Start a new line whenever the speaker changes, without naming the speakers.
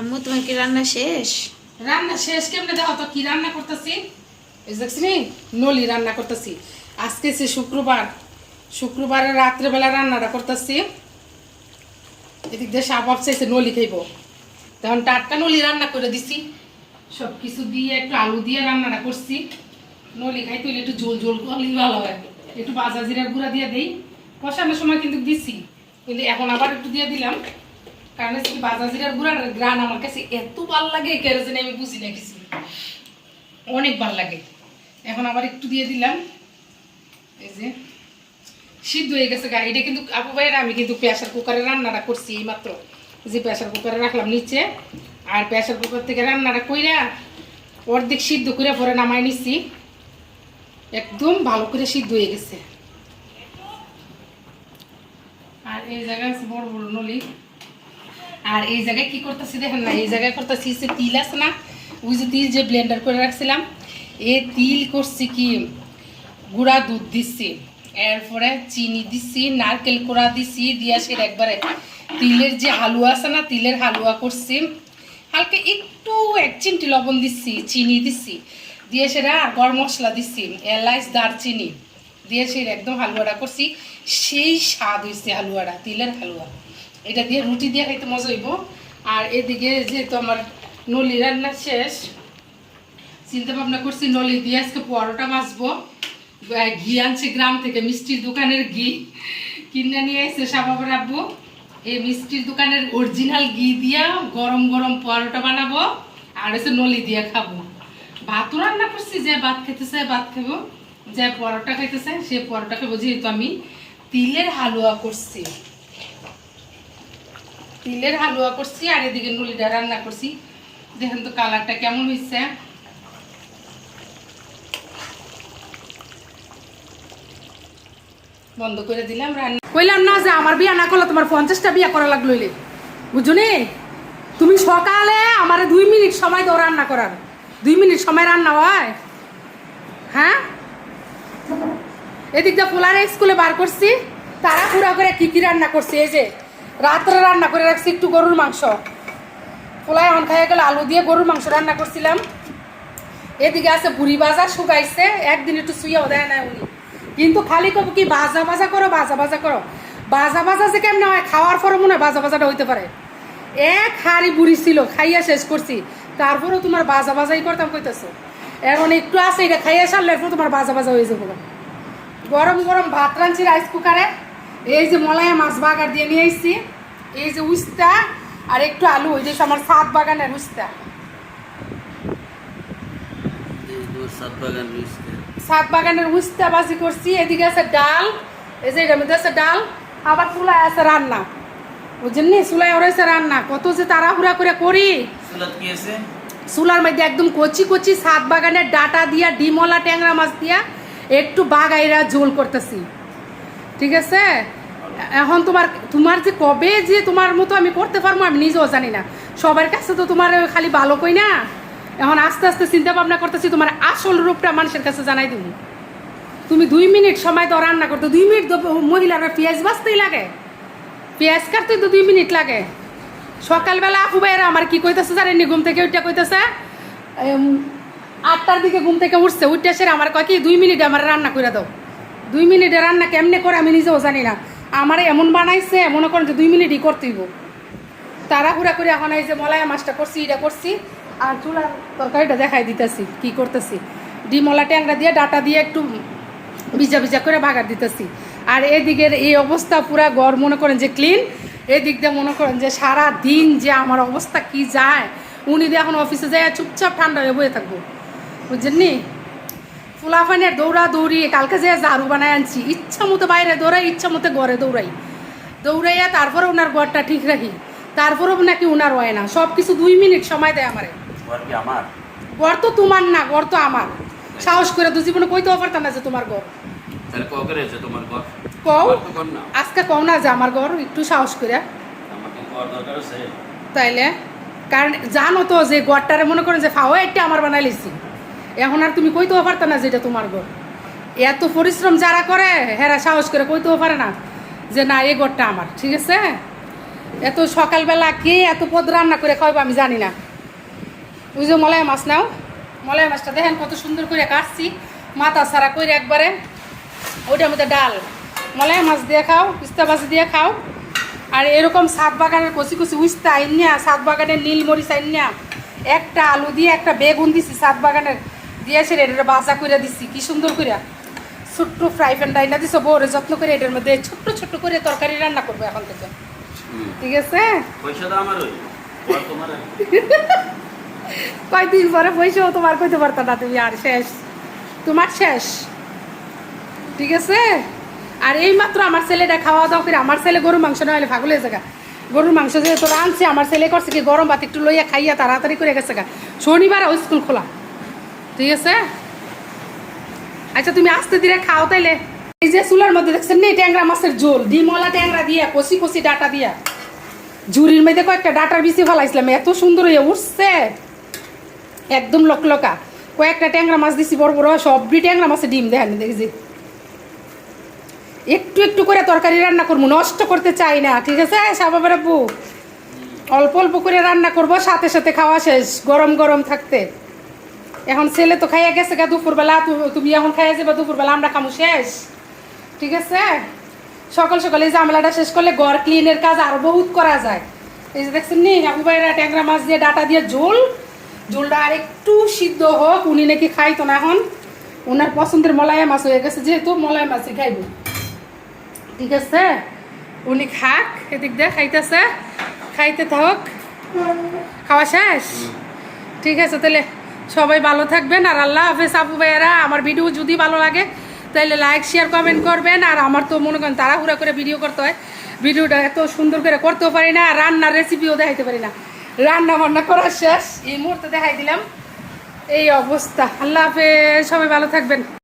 আম্মু, তোমার কি রান্না শেষ?
রান্না শেষ, কেমনে দেখো তো, কি রান্না করতেছি? দেখছি নলি রান্না করতেছি। আজকে সে শুক্রবার, শুক্রবারের রাত্রেবেলা রান্নাটা করতেছি। এদিক দিয়ে সাপ চাইছে নলি খাইব। তখন টাটকা নলি রান্না করে দিছি। সব কিছু দিয়ে একটু আলু দিয়ে রান্নাটা করছি। নলি খাই তুই একটু ঝোল ঝোল করলেই ভালো হয়। একটু বাজা জিরার গুঁড়া দিয়ে দিই। কষানোর সময় কিন্তু দিছি। কিন্তু এখন আবার একটু দিয়ে দিলাম। কারণ হচ্ছে কি বাজা জিরার গুঁড়ার গ্রান আমার কাছে এত ভালো লাগে কেরোসিন আমি বুঝি না কিছু। অনেক ভালো লাগে। এখন আবার একটু দিয়ে দিলাম। এই যে, সিদ্ধ হয়ে গেছে গা। এটা কিন্তু আপু ভাইয়ের, আমি কিন্তু প্রেশার কুকারে রান্নাটা করছি এই মাত্র যে প্রেশার কুকারে রাখলাম নিচে, আর প্রেশার কুকার থেকে রান্নাটা কইরা অর্ধেক সিদ্ধ করে পরে নামাই নিচ্ছি একদম ভালো করে সিদ্ধ হয়ে গেছে। আর এই জায়গায় বড় বড় নলি। আর এই জায়গায় কি করতেছি দেখেন না, এই জায়গায় করতেছি সে তিল আছে না, ওই যে তিল যে ব্লেন্ডার করে রাখছিলাম, এ তিল করছি কি, গুঁড়া দুধ দিচ্ছি, এরপরে চিনি দিচ্ছি, নারকেল কোড়া দিছি দিয়া সে একবারে তিলের যে হালুয়া আছে না, তিলের হালুয়া করছি, হালকা একটু এক চিমটি লবণ দিচ্ছি, চিনি দিচ্ছি, দিয়ে সেটা আর গরম মশলা দিচ্ছি, এলাচ, দারচিনি, দিয়ে সে একদম হালুয়াটা করছি, সেই স্বাদ হয়েছে হালুয়াটা, তিলের হালুয়া। এটা দিয়ে রুটি দিয়ে খাইতে মজা হইব। আর এদিকে যেহেতু আমার নলি রান্না শেষ চিন্তা ভাবনা করছি নলি দিয়ে আজকে পরোটা বাঁচবো ঘি আনছে গ্রাম থেকে, মিষ্টির দোকানের ঘি। কিনে নিয়ে এসে সাবাব রাখব এই মিষ্টির দোকানের অরিজিনাল ঘি দিয়া গরম গরম পরোটা বানাবো আর হচ্ছে নলি দিয়ে খাব। ভাতও রান্না করছি, যে ভাত খেতে চায় ভাত খাব। যে পরোটা খাইতে চায় সে পরোটা খাব, যেহেতু আমি তিলের হালুয়া করছি। তিলের হালুয়া করছি, আর এদিকে নলিটা রান্না করছি। দেখেন তো কালারটা কেমন হয়েছে বন্ধ করে দিলাম রান্না। কইলাম না যে আমার বিয়া না করলে তোমার পঞ্চাশটা বিয়া করা লাগল ইলে। বুঝছ নি? তুমি সকালে আমার দুই মিনিট সময় দাও রান্না করার। দুই মিনিট সময় রান্না হয়। হ্যাঁ? এদিকটা পোলারে স্কুলে বার করছি তারা পুরা করে কি কি রান্না করছে, এই যে রাত্রে রান্না করে রাখছি একটু গরুর মাংস। পোলায় এখন খাইয়ে গেলে, আলু দিয়ে গরুর মাংস রান্না করছিলাম। এদিকে আছে বুড়ি বাজার, শুকাইছে, একদিন একটু শুয়েও দেয় না উনি। কিন্তু খালি কব কি বাজা বাজা করো বাজা বাজা করো। বাজা বাজা যে কেমন হয়, খাওয়ার পরে মনে হয় বাজা বাজাটা হইতে পারে। এক হাড়ি বুড়ি ছিল, খাইয়া শেষ করছি। তারপরেও তোমার বাজা বাজাই করতাম কইতেছো। এখন একটু আছে, এটা খাইয়া সারলে তোমার বাজা বাজা হয়ে যাব। গরম গরম ভাত রাঁধছি, রাইস কুকারে। এই যে মলায়া মাছ বাগার দিয়ে নিয়ে এসছি এই যে উস্তা আর একটু আলু ওই যে আমার সাত বাগানের উস্তা।
সাত
বাগানের উস্তা। বাজি করছি এদিকে আছে ডাল এই যে এটার মধ্যে আছে ডাল আবার চুলায় আছে রান্না। বুঝছেন নি চুলায় ওরাইছে রান্না। কত যে তাড়াহুড়া করে করি। চুলার মধ্যে একদম কচি কচি সাত বাগানের ডাটা দিয়া ডিমলা ট্যাংরা মাছ দিয়া একটু বাগাইরা ঝোল করতেছি। ঠিক আছে? এখন তোমার তোমার যে কবে যে তোমার মতো আমি করতে পারব, আমি নিজেও জানি না। সবার কাছে তো তোমার খালি ভালো কই না? এখন আস্তে আস্তে চিন্তা ভাবনা করতেছি, তোমার আসল রূপটা মানুষের কাছে জানাই দিব। তুমি দুই মিনিট সময় তো রান্না করতে। দুই মিনিট মহিলারা পেঁয়াজ বাঁচতেই লাগে। পেঁয়াজ কাটতে তো দুই মিনিট লাগে। সকালবেলা আপু ভাইয়েরা আমার কি কইতেছে জানেননি? ঘুম থেকে উঠতে কইতেছে আটটার দিকে ঘুম থেকে উঠছে উঠতে সেরে আমার কয় কি, দুই মিনিটে আমার রান্না করে দাও। দুই মিনিটে রান্না কেমনে করে আমি নিজেও জানি না। আমার এমন বানাইছে মনে করেন যে দুই মিনিটই করতেইব তাড়াহুড়া করে এখন এই যে মলায়া মাছটা করছি, এটা করছি, আর চুলার তরকারিটা দেখাই দিতেছি, কি করতেছি। ডিমলা ট্যাংরা দিয়ে ডাটা দিয়ে একটু ভিজা ভিজা করে বাগার দিতেছি। আর এদিকের এই অবস্থা পুরা গড় মনে করেন যে ক্লিন এদিক দিয়ে মনে করেন যে সারা দিন যে আমার অবস্থা কি যায়। উনি দিয়ে এখন অফিসে যায় চুপচাপ ঠান্ডা হয়ে বয়ে থাকব। বুঝছেন নি? ফুলাফানের দৌড়া দৌড়ি কালকে যে ঝাড়ু বানায় আনছি ইচ্ছা মতো বাইরে দৌড়াই ইচ্ছা মতো ঘরে দৌড়াই। দৌড়াইয়া তারপরে ওনার ঘরটা ঠিক রাখি। তারপরেও নাকি ওনার হয় না। সব কিছু দুই মিনিট সময় দেয় আমারে।
ঘর
তো তোমার না ঘর তো আমার। সাহস করে তো জীবনে কইতেও পারতাম না যে তোমার ঘর। কও আজকে কও না যে আমার ঘর একটু সাহস করে। তাইলে? কারণ জানো তো যে ঘরটারে মনে করেন যে ফাও একটা আমার বানাই লিছি। এখন আর তুমি কইতেও পারতো না যে এটা তোমার ঘর। এত পরিশ্রম যারা করে, হেরা সাহস করে কইতেও পারে না যে না এই ঘরটা আমার, ঠিক আছে? এত সকালবেলা কে এত পদ রান্না করে খাওয়াবো আমি জানি না। ওই যে মলাই মাছ নাও। মলাই মাছটা দেখেন কত সুন্দর করে কাটছি, মাথা সারা করে একবারে। ওইটার মধ্যে ডাল। মলাই মাছ দিয়ে খাও, পিস্তা মাছ দিয়ে খাও। আর এরকম সাত বাগানের কচি কচি উস্তা আইনিয়া, সাত বাগানের নীল মরিচ আইনিয়া, একটা আলু দিয়ে একটা বেগুন দিছি সাত বাগানের। দিয়েছে এটা বাসা করে দিছি কি সুন্দর করে ছোট্ট ফ্রাই প্যান ডাইনা দিছো বউরে যত্ন করে এটার মধ্যে ছোট্ট ছোট্ট করে তরকারি রান্না করব এখন থেকে। ঠিক আছে। কয়দিন পরে পয়সাও তোমার কইতে পারতো না তুমি আর শেষ। তোমার শেষ। ঠিক আছে? আর এই মাত্র আমার ছেলেটা খাওয়া দাওয়া করে আমার ছেলে গরু মাংস না হলে ফাগুলে জায়গা গরুর মাংস যেহেতু রাঁধছে আমার ছেলে করছে কি গরম ভাত একটু লইয়া খাইয়া তাড়াতাড়ি করে গেছে গা। শনিবার স্কুল খোলা। ঠিক আছে? আচ্ছা তুমি আস্তে ধীরে খাও তাইলে। এই যে চুলার মধ্যে দেখছেন না, ট্যাংরা মাছের ঝোল ডিমলা ট্যাংরা দিয়া, কষি কষি ডাটা দিয়া। ঝুড়ির মধ্যে কয়েকটা ডাটার বিচি ফেলাইছিলাম, এত সুন্দর হয়ে উঠছে। একদম লকলকা। কয়েকটা ট্যাংরা মাছ দিছি, বড় বড়, সবই ট্যাংরা মাছের ডিম, দেখেন দেখছি। একটু একটু করে তরকারি রান্না করব, নষ্ট করতে চাই না, ঠিক আছে সাবাবের আব্বু অল্প অল্প করে রান্না করব, সাথে সাথে খাওয়া শেষ, গরম গরম থাকতে। এখন ছেলে তো খাইয়া গেছে গা দুপুরবেলা তুমি এখন খাইয়া যাবে দুপুরবেলা আমরা খামু শেষ। ঠিক আছে? সকাল সকালে এই জামলাটা শেষ করলে ঘর ক্লিনের কাজ আরও বহুত করা যায়। এই যে দেখছেন নি উবাইরা ট্যাংরা মাছ দিয়ে ডাটা দিয়ে ঝোল। ঝোলটা আর একটু সিদ্ধ হোক উনি নাকি খাইতো না এখন। ওনার পছন্দের মলায়া মাছ হয়ে গেছে যেহেতু মলায়া মাছই খাইব। ঠিক আছে? উনি খাক এদিক দিয়ে খাইতেছে। খাইতে থাক। খাওয়া শেষ? ঠিক আছে তাহলে সবাই ভালো থাকবেন আর আল্লাহ হাফেজ আপু ভাইয়েরা আমার ভিডিও যদি ভালো লাগে তাহলে লাইক শেয়ার কমেন্ট করবেন। আর আমার তো মনে করেন তাড়াহুড়া করে ভিডিও করতে হয়। ভিডিওটা এত সুন্দর করে করতেও পারি না আর রান্নার রেসিপিও দেখাইতে পারি না। রান্না বান্না করা শেষ। এই মুহূর্তে দেখাই দিলাম। এই অবস্থা। আল্লাহ হাফেজ। সবাই ভালো থাকবেন।